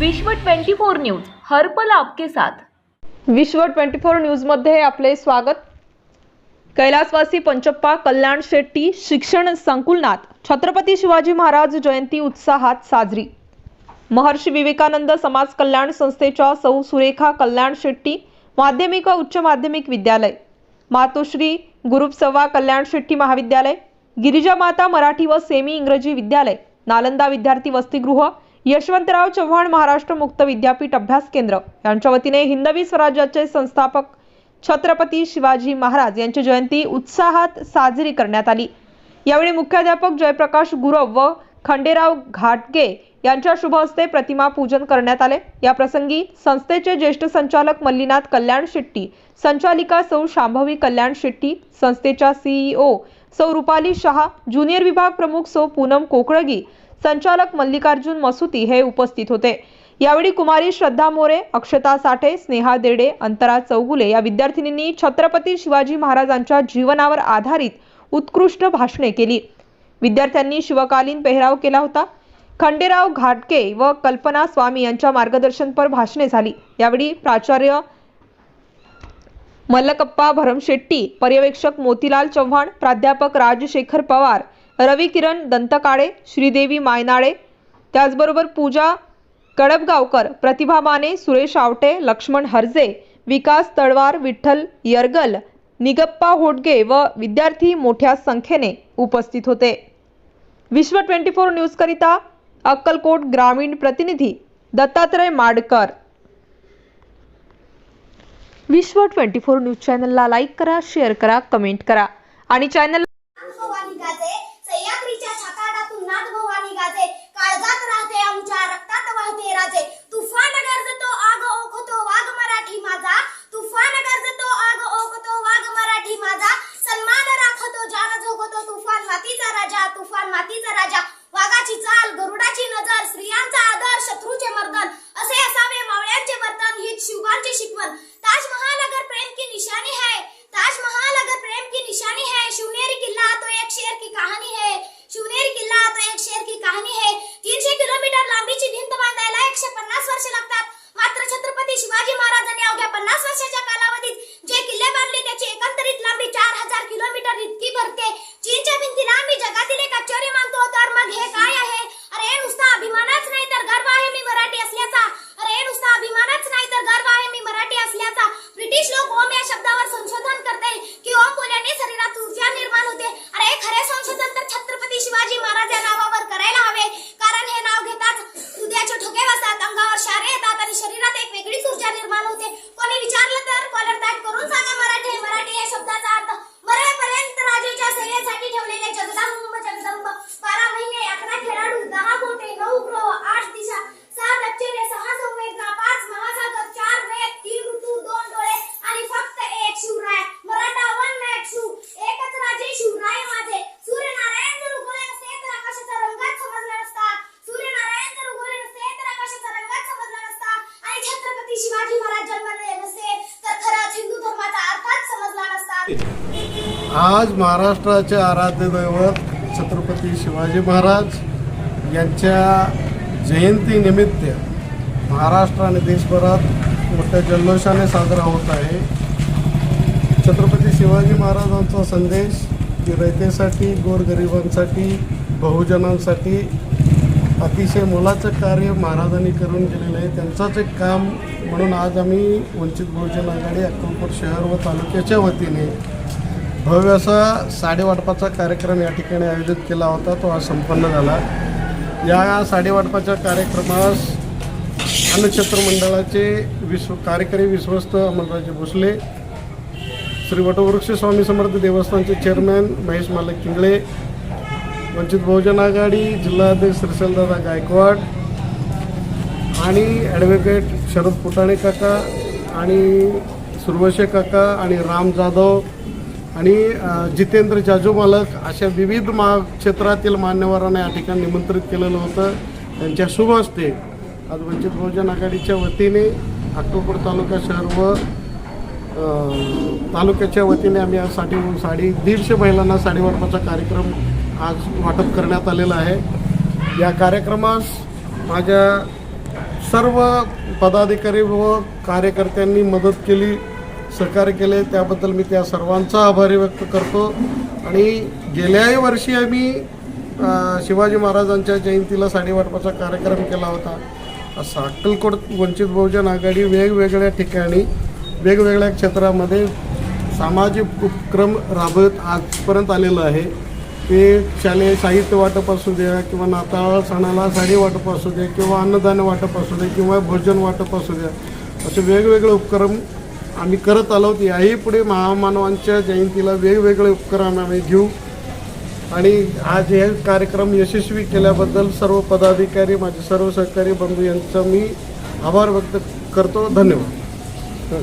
विश्व 24 न्यूज हरपल आपके साथ. विश्व 24 न्यूजमध्ये आपले स्वागत. कैलासवासी पंचप्पा कल्याण शेट्टी शिक्षण संकुलनात छत्रपती शिवाजी महाराज जयंती उत्साहात साजरी. महर्षी विवेकानंद समाज कल्याण संस्थेच्या सौ सुरेखा कल्याण शेट्टी माध्यमिक व उच्च माध्यमिक विद्यालय. मातोश्री गुरुपसवा कल्याण शेट्टी महाविद्यालय. गिरिजा माता मराठी व सेमी इंग्रजी विद्यालय. नालंदा विद्यार्थी वसतिगृह. यशवंतराव चव्हाण महाराष्ट्र मुक्त विद्यापीठ अभ्यास केंद्र. यांच्या वतीने हिंदवी स्वराज्याचे संस्थापक छत्रपती शिवाजी महाराज यांची जयंती उत्साहात साजरी करण्यात आली. यावेळी मुख्याध्यापक जयप्रकाश गुरव व खंडेराव घाटगे यांच्या शुभ हस्ते प्रतिमा पूजन करण्यात आले. या प्रसंगी संस्थेचे ज्येष्ठ संचालक मल्लीनाथ कल्याण शेट्टी संचालिका सौ शांभवी कल्याण शेट्टी संस्थेच्या सीईओ सौ रुपाली शहा ज्युनियर विभाग प्रमुख सौ पूनम कोकळगी संचालक मल्लिकार्जुन मसुती हे उपस्थित होते. यावेळी कुमारी श्रद्धा मोरे अक्षता साठे स्नेहा देडे अंतरा चौगुले या विद्यार्थिनींनी छत्रपती शिवाजी महाराजांच्या जीवनावर आधारित उत्कृष्ट भाषणे केली. विद्यार्थ्यांनी शिवकालीन पेहराव केला होता. खंडेराव घाटके व कल्पना स्वामी यांच्या मार्गदर्शनपर भाषणे झाली. यावेळी प्राचार्य मल्लकप्पा भरमशेट्टी पर्यवेक्षक मोतीलाल चव्हाण प्राध्यापक राजशेखर पवार रवी किरण दंतकाळे श्रीदेवी मायनाळे त्याचबरोबर पूजा कडबगावकर प्रतिभा माने सुरेश आवटे लक्ष्मण हरजे विकास तळवार विठ्ठल यरगल निगप्पा होटगे व विद्यार्थी मोठ्या संख्येने उपस्थित होते. विश्व ट्वेंटी फोर न्यूजकरिता अक्कलकोट ग्रामीण प्रतिनिधी Dattatray Madkar. Vishwa twenty four news चॅनलला लाईक करा शेअर करा कमेंट करा आणि चॅनल राजा तुफान मातीचा राजा वाघाची चाल गरुडाची नजर स्त्रियांचा आदर शत्रूचे मर्दन असे असावे मावळ्यांचे वर्तन ही शिवबांची शिकवण. ताजमहाल अगर प्रेम की निशानी है ताजमहल अगर प्रेम की निशानी है शिवनेरी किल्ला तो एक शेर की कहाणी है शिवनेरी किल्ला तो एक शेर की कहाणी है. तीनशे किलोमीटर लांबीची भिंत बांधायला एकशे पन्नास वर्ष लागतात. मात्र छत्रपती शिवाजी महाराजांनी अवघ्या पन्नास वर्षाच्या कालावधीत शिवाजी महाराज जन्मले नसते तर हिंदू धर्माचा अर्थात समजला नसता. आज महाराष्ट्राचे आराध्य दैवत छत्रपती शिवाजी महाराज यांच्या जयंतीनिमित्त महाराष्ट्र आणि देशभरात मोठ्या जल्लोषाने साजरा होत आहे. छत्रपती शिवाजी महाराजांचा संदेश की रयतेसाठी गोरगरिबांसाठी बहुजनांसाठी अतिशय मोलाचं कार्य महाराजांनी करून गेलेलं आहे. त्यांचंच एक काम म्हणून आज आम्ही वंचित बहुजन आघाडी अक्कलकोट शहर व तालुक्याच्या वतीने भव्य असा साडेवाटपाचा कार्यक्रम या ठिकाणी आयोजित केला होता. तो आज संपन्न झाला. या साडेवाटपाच्या कार्यक्रमास अन्नक्षेत्र मंडळाचे विश्व कार्यकारी विश्वस्त अमलराजे भोसले श्री वटवृक्ष स्वामी समर्थ देवस्थानचे चेअरमॅन महेश मालक किंगळे वंचित बहुजन आघाडी जिल्हाध्यक्ष सरसलदादा गायकवाड आणि ॲडव्होकेट शरद फुटाणे काका आणि सुरवशे काका आणि राम जाधव आणि जितेंद्र जाजू मालक अशा विविध मा क्षेत्रातील मान्यवरांना या ठिकाणी निमंत्रित केलेलं होतं. त्यांच्या शुभ हस्ते आज वंचित बहुजन आघाडीच्या वतीने अक्कलकोट तालुका शहर व तालुक्याच्या वतीने आम्ही आज साठी साडी दीडशे महिलांना साडीवाटपाचा कार्यक्रम आज वाटप करण्यात आलेला आहे. या कार्यक्रमास माझ्या सर्व पदाधिकारी व कार्यकर्त्यांनी मदत केली सहकार्य केले. त्याबद्दल मी त्या सर्वांचा आभारी व्यक्त करतो. आणि गेल्याही वर्षी आम्ही शिवाजी महाराजांच्या जयंतीला साडेवाटपाचा कार्यक्रम केला होता. असा अक्कलकोट वंचित बहुजन आघाडी वेगवेगळ्या ठिकाणी वेगवेगळ्या क्षेत्रामध्ये सामाजिक उपक्रम राबवत आजपर्यंत आलेलं आहे. ते शालेय साहित्य वाटप असू द्या किंवा नाताळ सणाला साडी वाटप असू द्या किंवा अन्नदान वाटप असू द्या किंवा भोजन वाटप असू द्या असे वेगवेगळे उपक्रम आम्ही करत आलो याही पुढे महामानवांच्या जयंतीला वेगवेगळे उपक्रम आम्ही घेऊ. आणि आज हे कार्यक्रम यशस्वी केल्याबद्दल सर्व पदाधिकारी माझे सर्व सहकारी बंधू यांचा मी आभार व्यक्त करतो. धन्यवाद.